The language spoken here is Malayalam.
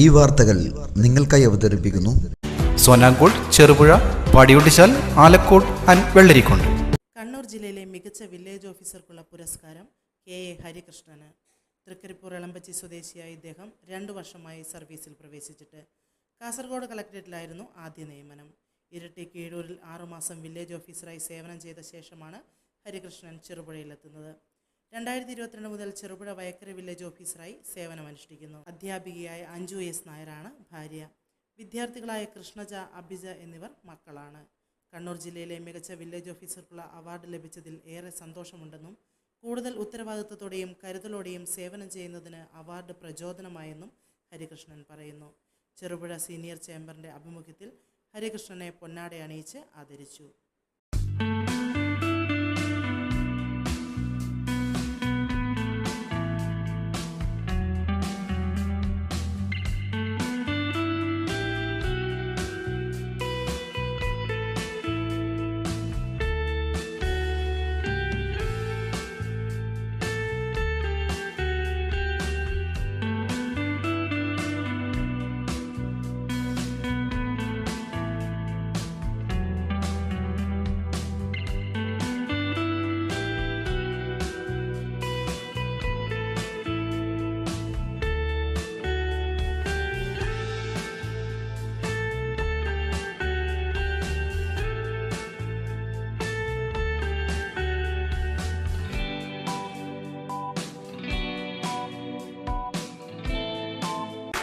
ഈ വാർത്തകൾ നിങ്ങൾക്കായി അവതരിപ്പിക്കുന്നു. സോനാങ്കോട് ചെറുപുഴ പാടിയൊട്ടിച്ചാൽ ആലക്കോട് ആൻഡ് വെള്ളരിക്കോണ്ട് കണ്ണൂർ ജില്ലയിലെ മികച്ച വില്ലേജ് ഓഫീസർക്കുള്ള പുരസ്കാരം കെ എ ഹരികൃഷ്ണന്. തൃക്കരിപ്പൂർ എളമ്പച്ചി സ്വദേശിയായ ഇദ്ദേഹം രണ്ടു വർഷമായി സർവീസിൽ പ്രവേശിച്ചിട്ട് കാസർഗോഡ് കളക്ടറേറ്റിലായിരുന്നു ആദ്യ നിയമനം. ഇരട്ടി കീഴൂരിൽ ആറുമാസം വില്ലേജ് ഓഫീസറായി സേവനം ചെയ്ത ശേഷമാണ് ഹരികൃഷ്ണൻ ചെറുപുഴയിലെത്തുന്നത്. രണ്ടായിരത്തി ഇരുപത്തിരണ്ട് മുതൽ ചെറുപുഴ വയക്കര വില്ലേജ് ഓഫീസറായി സേവനമനുഷ്ഠിക്കുന്നു അധ്യാപികയായ അഞ്ജു എസ് നായരാണ് ഭാര്യ. വിദ്യാർത്ഥികളായ കൃഷ്ണജ അഭിജ എന്നിവർ മക്കളാണ്. കണ്ണൂർ ജില്ലയിലെ മികച്ച വില്ലേജ് ഓഫീസർക്കുള്ള അവാർഡ് ലഭിച്ചതിൽ ഏറെ സന്തോഷമുണ്ടെന്നും കൂടുതൽ ഉത്തരവാദിത്വത്തോടെയും കരുതലോടെയും സേവനം ചെയ്യുന്നതിന് അവാർഡ് പ്രചോദനമായെന്നും ഹരികൃഷ്ണൻ പറയുന്നു. ചെറുപുഴ സീനിയർ ചേംബറിന്റെ ആഭിമുഖ്യത്തിൽ ഹരികൃഷ്ണനെ പൊന്നാടയണിയിച്ച് ആദരിച്ചു.